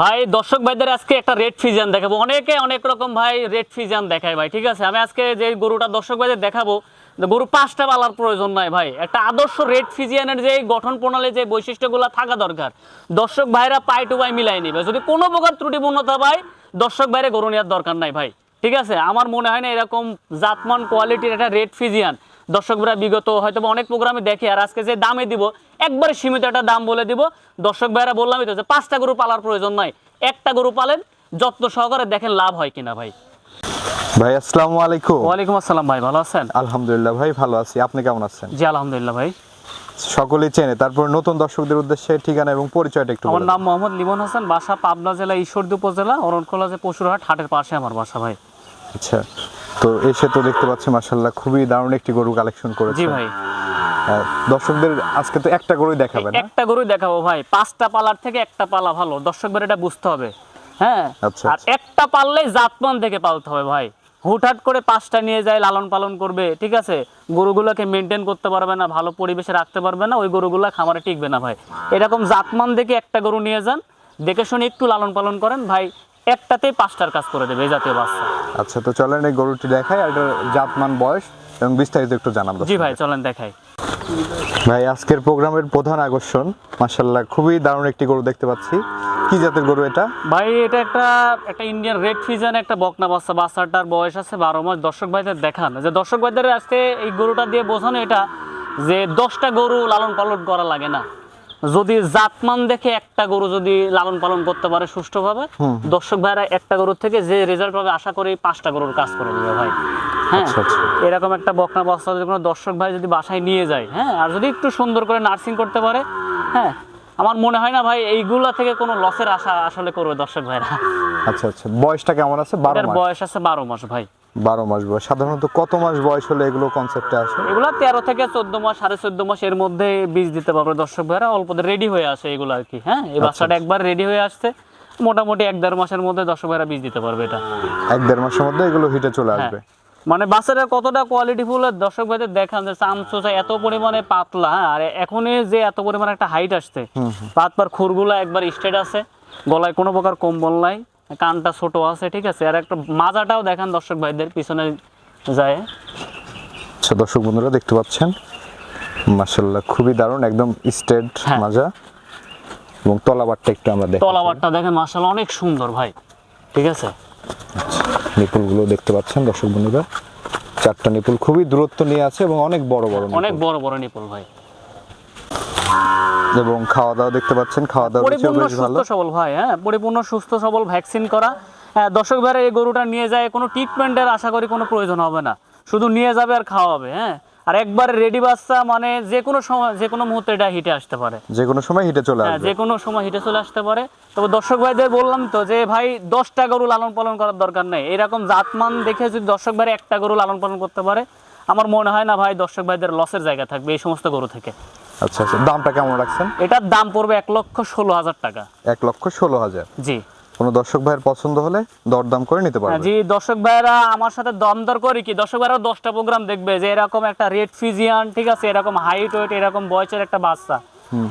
ভাই, দর্শক ভাইদের আজকে একটা রেড ফিজিয়ান দেখাবো। অনেকে অনেক রকম ভাই রেড ফিজিয়ান দেখায় ভাই, ঠিক আছে? আমি আজকে যে গরুটা দর্শক ভাইদের দেখাবো গরু পাঁচটা পালার প্রয়োজন নাই ভাই। একটা আদর্শ রেড ফিজিয়ানের যে গঠন প্রণালী, যে বৈশিষ্ট্যগুলো থাকা দরকার, দর্শক ভাইরা পাই টু পাই মিলাই নিবে। যদি কোনো প্রকার ত্রুটিপূর্ণতা ভাই, দর্শক ভাইরে গরু নেওয়ার দরকার নাই ভাই, ঠিক আছে? আমার মনে হয় না এরকম জাতমান কোয়ালিটির একটা রেড ফিজিয়ান দর্শকরা বিগত হয়তো অনেক প্রোগ্রামে দেখে আর আজকে যে দামে দিব একবারে সীমিত একটা দাম বলে দিব। দর্শক ভাইরা বললামই তো যে পাঁচটা গরু পালার প্রয়োজন নাই একটা গরু পালেন যত্ন সহকারে দেখেন লাভ হয় কিনা ভাই। ভাই আসসালামু আলাইকুম। ওয়ালাইকুম আসসালাম ভাই ভালো আছেন? আলহামদুলিল্লাহ ভাই ভালো আছি। আপনি কেমন আছেন? জি আলহামদুলিল্লাহ ভাই। সকলেই চেনে। তারপর নতুন দর্শকদের উদ্দেশ্যে ঠিকানা এবং পরিচয়টা একটু আমার নাম মোহাম্মদ লিমন হাসান বাসা পাবনা জেলা ঈশ্বরদী উপজেলা অরণখোলা যে পশুরহাট হাটের পাশে আমার বাসা ভাই। আচ্ছা তো এসে তো দেখতে পাচ্ছি মাশাল্লাহ খুবই দারুণ একটি গরু কালেকশন করেছে জি ভাই। দর্শকদের আজকে তো একটা গরুই দেখাবেন একটা গরুই দেখাবো ভাই পাঁচটা পালার থেকে একটা পালা ভালো দর্শকদের এটা বুঝতে হবে হ্যাঁ? আচ্ছা, আর একটা পাললেই জাতমান থেকে পালতে হবে ভাই হুটহাট করে পাঁচটা নিয়ে যায় লালন পালন করবে ঠিক আছে? গরুগুলোকে মেনটেন করতে পারবে না ভালো পরিবেশে রাখতে পারবে না ওই গরুগুলো খামারে টিকবে না ভাই। এরকম জাতমান দেখে একটা গরু নিয়ে যান দেখে শুনে একটু লালন পালন করেন ভাই একটাতেই পাঁচটার কাজ করে দেবে এই জাতীয় বাচ্চা আচ্ছা তো চলেন এই গরুটি দেখাই আর জাতমান বয়স এবং বিস্তারিত একটু জানাব জি ভাই চলেন দেখাই। ভাই আজকের প্রোগ্রামের প্রধান আকর্ষণ মাশাল্লাহ খুবই দারুণ একটি গরু দেখতে পাচ্ছি। কি জাতের গরু এটা? ভাই এটা একটা একটা ইন্ডিয়ান রেড ফিজান একটা বকনা বাচ্চা। বাচ্চাটার বয়স আছে বারো মাস। দর্শক ভাইদের দেখান। যে দর্শক ভাইদের আজকে এই গরুটা দিয়ে বোঝানো এটা যে দশটা গরু লালন পালন করা লাগে না। যদি জাতমান দেখে একটা গরু যদি লালন পালন করতে পারে সুষ্ঠুভাবে দর্শক ভাইরা একটা গরুর থেকে যে রেজাল্ট পাবে আশা করি পাঁচটা গরুর কাজ করে দেবে ভাই। হ্যাঁ? আচ্ছা, আচ্ছা। এরকম একটা বকনা বাচ্চা যদি কোনো দর্শক ভাই যদি বাসায় নিয়ে যায় হ্যাঁ? আর যদি একটু সুন্দর করে নার্সিং করতে পারে হ্যাঁ? আমার মনে হয় না ভাই এইগুলা থেকে কোনো লসের আশা আসলে করবে দর্শক ভাইরা। আচ্ছা আচ্ছা। বয়সটা কেমন আছে? বারো মাস। বয়স আছে বারো মাস ভাই। বারো মাস বয়স। সাধারণত কত মাস বয়স হলে এগুলো কনসেপ্টে আসে? এগুলো তেরো থেকে চোদ্দ মাস সাড়ে চোদ্দ মাস এর মধ্যে বীজ দিতে পারবে দর্শক ভাইরা। অল্প রেডি হয়ে আসে এগুলো আর কি হ্যাঁ? এই বাচ্চাটা একবার রেডি হয়ে আসছে মোটামুটি এক দেড় মাসের মধ্যে দর্শক ভাইরা বীজ দিতে পারবে এটা। এক দেড় মাসের মধ্যে এগুলো হিটে চলে হ্যাঁ। আসবে। মানে বাচ্চাটা কতটা কোয়ালিটি ফুল দর্শক ভাইদের দেখান যে চামচোচা এত পরিমাণে পাতলা হ্যাঁ? আর এখনই যে এত পরিমাণে একটা হাইট আসছে পাত পার খুরগুলা একবার স্ট্রেট আছে গলায় কোনো প্রকার কম্বল নাই। কানটা ছোট আছে ঠিক আছে? আর একটা মাজাটাও দেখান দর্শক ভাইদের পিছনে যায়। আচ্ছা দর্শক বন্ধুরা দেখতে পাচ্ছেন? মাশাল্লাহ খুবই দারুণ একদম স্টেট হ্যাঁ। মাজা। এবং তলাবারটা একটু আমরা দেখি তলাবারটা দেখেন মার্শাল অনেক সুন্দর ভাই ঠিক আছে? নিপুলগুলো দেখতে পাচ্ছেন দর্শক বন্ধুরা। চারটা নিপুল খুবই দূরত্ব নিয়ে আছে এবং অনেক বড় বড় অনেক বড় বড় নিপুল ভাই। এবং খাওয়া দাওয়া দেখতে পাচ্ছেন খাওয়া দাওয়া পরিপূর্ণ সুস্থ সবল ভাই হ্যাঁ পরিপূর্ণ সুস্থ সবল ভ্যাকসিন করা। হ্যাঁ, দর্শক ভাইরা এই গরুটা নিয়ে যায় কোনো ট্রিটমেন্টের আশা করি কোনো প্রয়োজন হবে না। শুধু নিয়ে যাবে আর খাওয়াবে হ্যাঁ। আর একবারে রেডি বাচ্চা মানে যে কোনো সময় যে কোনো মুহূর্তে এটা হিটে আসতে পারে। যে কোনো সময় হিটে চলে হ্যাঁ আসবে। যে কোনো সময় হিটে চলে আসতে পারে। তবে দর্শক ভাইদের বললাম তো যে ভাই দশটা গরু লালন পালন করার দরকার নেই। এরকম জাতমান দেখে যদি দর্শক ভাই একটা গরু লালন পালন করতে পারে আমার মনে হয় না ভাই দর্শক ভাইদের লসের জায়গা থাকবে এই সমস্ত গরু থেকে। আচ্ছা আচ্ছা দামটা কেমন রাখছেন? এটার দাম পড়বে এক লক্ষ ষোলো হাজার টাকা। এক লক্ষ ষোলো হাজার? জি। কোনো দর্শক ভাইয়ের পছন্দ হলে দরদাম করে নিতে পারবে জি দর্শক ভাইরা আমার সাথে দমদর করি কি? দর্শক ভাইরা দশটা প্রোগ্রাম দেখবে যে এরকম একটা রেড ফিজিয়ান ঠিক আছে? এরকম হাইট ওয়েট এরকম বয়সের একটা বাচ্চা।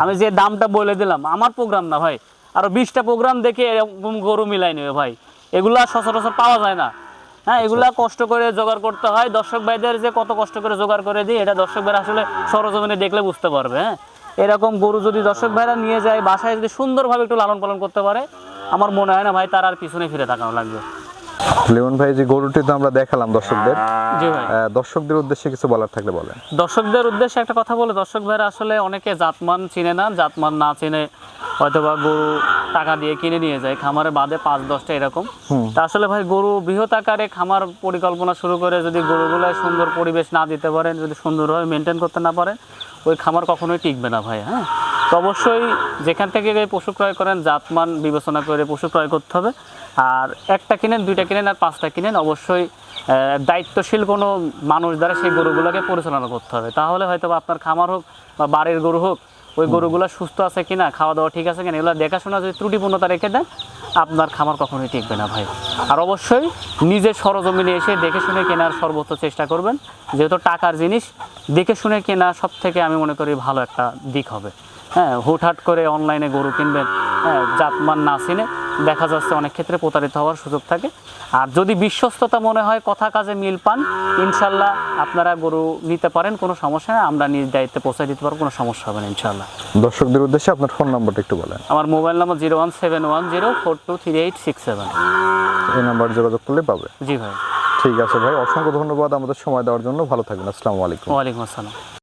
আমি যে দামটা বলে দিলাম আমার প্রোগ্রাম না ভাই। আরও বিশটা প্রোগ্রাম দেখে এরকম গরু মিলাই নেবে ভাই। এগুলা সচরাচর পাওয়া যায় না। হ্যাঁ এগুলা কষ্ট করে জোগাড় করতে হয়। দর্শক ভাইদের যে কত কষ্ট করে জোগাড় করে দিই এটা দর্শক ভাইরা আসলে সরজমিনে দেখলে বুঝতে পারবে হ্যাঁ। এরকম গরু যদি দর্শক ভাইরা নিয়ে যায় বাসায় যদি সুন্দরভাবে একটু লালন পালন করতে পারে আমার মনে হয় না ভাই তার আর পিছনে ফিরে তাকানো লাগবে। লিমন ভাই যে গরুটি তো আমরা দেখালাম দর্শকদের দর্শকদের উদ্দেশ্যে কিছু বলার থাকলে বলেন। দর্শকদের উদ্দেশ্যে একটা কথা বলে দর্শক ভাইরা আসলে অনেকে জাতমান চিনে না জাতমান না চিনে হয়তোবা গরু টাকা দিয়ে কিনে নিয়ে যায় খামারে বাদে পাঁচ দশটা এরকম। তা আসলে ভাই গরু বৃহৎ আকারে খামার পরিকল্পনা শুরু করে যদি গরুগুলো সুন্দর পরিবেশ না দিতে পারেন যদি সুন্দরভাবে মেনটেন করতে না পারেন ওই খামার কখনোই টিকবে না ভাই হ্যাঁ? তো অবশ্যই যেখান থেকে পশু ক্রয় করেন জাতমান বিবেচনা করে পশু ক্রয় করতে হবে। আর একটা কিনেন দুইটা কিনেন আর পাঁচটা কিনেন অবশ্যই দায়িত্বশীল কোনো মানুষ দ্বারা সেই গরুগুলোকে পরিচালনা করতে হবে। তাহলে হয়তো বা আপনার খামার হোক বা বাড়ির গরু হোক ওই গরুগুলো সুস্থ আছে কিনা খাওয়া দাওয়া ঠিক আছে কিনা এগুলো দেখাশোনা যদি ত্রুটিপূর্ণতা রেখে দেন আপনার খামার কখনোই টিকবে না ভাই। আর অবশ্যই নিজের সরজমিনে এসে দেখে শুনে কেনার সর্বোচ্চ চেষ্টা করবেন। যেহেতু টাকার জিনিস দেখে শুনে কেনা সব থেকে আমি মনে করি ভালো একটা দিক হবে। হ্যাঁ হুটহাট করে অনলাইনে গরু কিনবেন হ্যাঁ জাতমান না চিনে দেখা যাচ্ছে অনেক ক্ষেত্রে প্রতারিত হওয়ার সুযোগ থাকে। আর যদি বিশ্বস্ততা মনে হয় কথা কাজে মিল পান ইনশাল্লাহ আপনারা গরু নিতে পারেন কোনো সমস্যা নেই। আমরা নিজ দায়িত্বে পৌঁছে দিতে পারব কোনো সমস্যা হবে না ইনশাল্লাহ। দর্শকদের উদ্দেশ্যে আপনার ফোন নাম্বারটা একটু বলেন। আমার mobile number zero one seven one zero four two three eight six seven. এই নাম্বার যোগাযোগ করলে পাবে। জি ভাই। ঠিক আছে ভাই অসংখ্য ধন্যবাদ আমাদের সময় দেওয়ার জন্য। ভালো থাকবেন আসসালামু আলাইকুম। ওয়ালাইকুম আসসালাম।